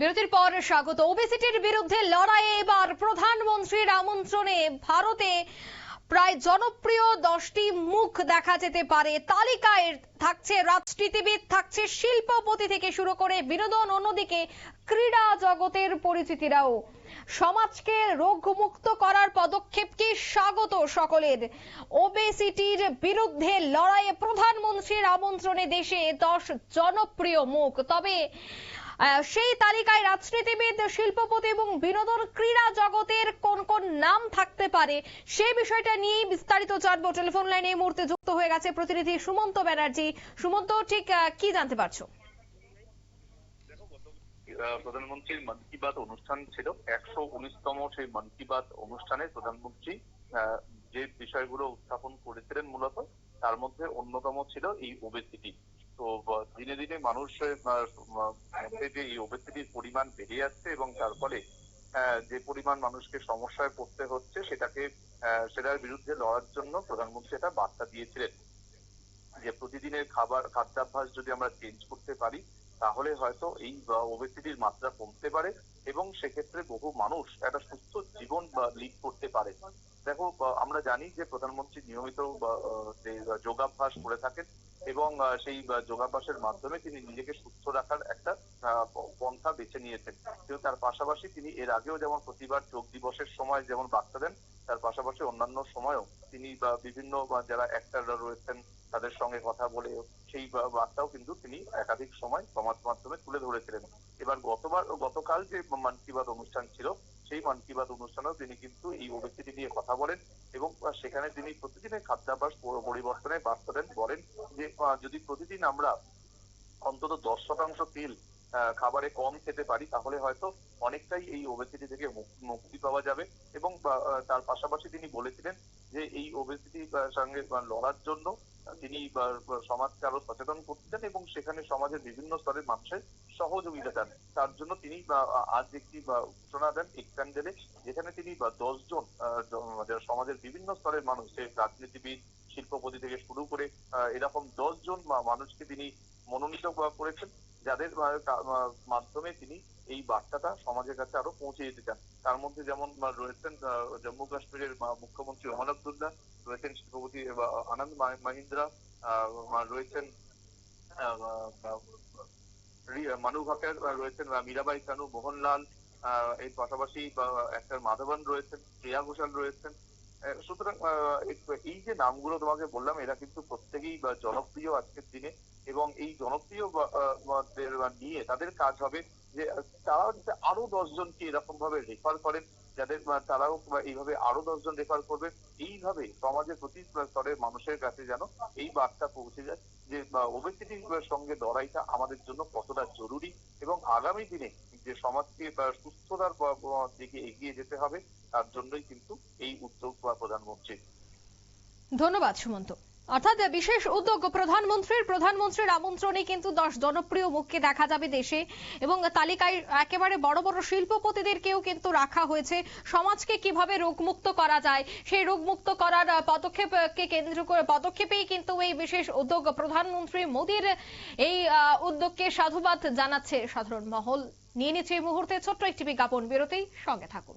বিরতির পর স্বাগত। ওবেসিটির বিরুদ্ধে লড়াইয়ে এবার প্রধানমন্ত্রীর আমন্ত্রণে ভারতে প্রায় জনপ্রিয় দশটি মুখ দেখা যেতে পারে। তালিকায় থাকছে রাজনীতিবিদ, থাকছে শিল্পপতি থেকে শুরু করে বিনোদন অন্যদিকে ক্রীড়া জগতের পরিচিতিরাও। সমাজকে রোগমুক্ত করার পদক্ষেপকে স্বাগত সকলের। ওবেসিটির বিরুদ্ধে লড়াইয়ে প্রধানমন্ত্রীর আমন্ত্রণে দেশে দশ জনপ্রিয় মুখ। তবে সেই তালিকায় রাজনীতিবিদ, শিল্পপতি এবং বিনোদন ক্রীড়া জগতের কোন কোন নাম থাকতে পারে, সেই বিষয়টা নিয়েই বিস্তারিত জানব। টেলিফোন লাইনে এই মুহূর্তে যুক্ত হয়ে গেছে প্রতিনিধি সুমন্ত ব্যানার্জি। সুমন্ত, ঠিক কি জানতে পারছ? প্রধানমন্ত্রীর মন কি বাত অনুষ্ঠান ছিল। একশো উনিশতম সেই মন কি বাত অনুষ্ঠানে প্রধানমন্ত্রী যে বিষয়গুলো উত্থাপন করেছিলেন মূলত, তার মধ্যে অন্যতম ছিল এই ওবেসিটি দিনে মানুষের মধ্যে যে এই ওবেসিটির পরিমাণ বেড়ে যাচ্ছে এবং তার ফলে যে পরিমাণ মানুষকে সমস্যায় পড়তে হচ্ছে, সেটাকে সেটার বিরুদ্ধে লড়ার জন্য প্রধানমন্ত্রী একটা বার্তা দিয়েছিলেন যে প্রতিদিনের খাবার, খাদ্যাভ্যাস যদি আমরা চেঞ্জ করতে পারি তাহলে হয়তো এই ওবেসিটির মাত্রা কমতে পারে এবং সেক্ষেত্রে বহু মানুষ একটা সুস্থ জীবন লিড করতে পারে। দেখো আমরা জানি যে প্রধানমন্ত্রী নিয়মিত যোগাভ্যাস করে থাকেন এবং সেই যোগাভ্যাসের মাধ্যমে তিনি নিজেকে সুস্থ রাখার একটা পন্থা বেছে নিয়েছেন। কিন্তু তার পাশাপাশি তিনি এর আগেও যেমন প্রতিবার যোগ দিবসের সময় যেমন বার্তা দেন, তার পাশাপাশি অন্যান্য সময়ও তিনি বিভিন্ন যারা অ্যাক্টাররা রয়েছেন, তাদের সঙ্গে কথা বলে সেই বার্তাও কিন্তু তিনি একাধিক সময় সমাজ মাধ্যমে তুলে ধরেছিলেন। এবার গতবার গতকাল যে মন কি বাত অনুষ্ঠান ছিল, সেই মন কি বাত অনুষ্ঠানেও তিনি কিন্তু এই ওবেসিটি নিয়ে কথা বলেন এবং সেখানে তিনি প্রতিদিনের খাদ্যাভ্যাস পর- পরিবর্তনের বার্তা দেন, বলেন যে যদি প্রতিদিন আমরা অন্তত দশ শতাংশ তেল খাবারে কম খেতে পারি, তাহলে হয়তো অনেকটাই এই ওবেসিটি থেকে মুক- মুক্তি পাওয়া যাবে এবং তার পাশাপাশি তিনি বলেছিলেন যে, এই ওবেসিটির সঙ্গে লড়ার জন্য তিনি সমাজকে আরও সচেতন করতেন এবং সেখানে সমাজের বিভিন্ন স্তরের মানুষের সহযোগিতা চান। তার জন্য তিনি আজ একটি ঘোষণা দেন এক যেখানে তিনি দশজন যারা সমাজের বিভিন্ন স্তরের মানুষ রাজনীতিবিদ, শিল্পপতি থেকে শুরু করে এরকম দশজন মানুষকে তিনি মনোনীত করেছেন। যাদের মাধ্যমে তিনি এই বার্তাটা সমাজের কাছে আরও পৌঁছে যেতে চান। তার মধ্যে যেমন রয়েছেন জম্মু কাশ্মীরের মুখ্যমন্ত্রী ওমান আব্দুল্লাহ, রয়েছেন শিল্পপতি আনন্দ মাহিন্দ্রা রয়েছেন মানু ভাকের রয়েছেন মীরাবাই চানু মোহনলাল এর পাশাপাশি একটা মাধবন রয়েছেন, শ্রেয়া ঘোষাল রয়েছেন। সুতরাং এই যে নামগুলো তোমাকে বললাম, এরা কিন্তু প্রত্যেকেই জনপ্রিয় আজকের দিনে। এবং এই জনপ্রিয় নিয়ে তাদের কাজ হবে যে যাতে আরও দশজনকে এরকম ভাবে রেফার করেন, যাদের তারাও এইভাবে আরও দশজন রেফার করবে। এইভাবে সমাজের প্রতি স্তরের মানুষের কাছে যেন এই বার্তা পৌঁছে যায় যে ওবেসিটির সঙ্গে লড়াইটা আমাদের জন্য কতটা জরুরি এবং আগামী দিনে যে সমাজকে সুস্থতার দিকে এগিয়ে যেতে হবে, তার জন্যই কিন্তু এই উদ্যোগ প্রধানমন্ত্রী ধন্যবাদ সুমন্ত। অর্থাৎ বিশেষ উদ্যোগ প্রধানমন্ত্রীর প্রধানমন্ত্রীর আমন্ত্রণে কিন্তু দশ জনপ্রিয় মুখকে দেখা যাবে দেশে। এবং তালিকায় একেবারে বড় বড় শিল্পপতিদেরকেও কিন্তু রাখা হয়েছে। সমাজকে কীভাবে রোগমুক্ত করা যায়, সেই রোগমুক্ত করার পদক্ষেপকে কেন্দ্র করে পদক্ষেপেই কিন্তু এই বিশেষ উদ্যোগ প্রধানমন্ত্রী মোদীর এই উদ্যোগকে সাধুবাদ জানাচ্ছে সাধারণ মহল। নিয়ে নিচ্ছে এই মুহূর্তে ছোট্ট একটি বিজ্ঞাপন। বিরতি সঙ্গে থাকুন।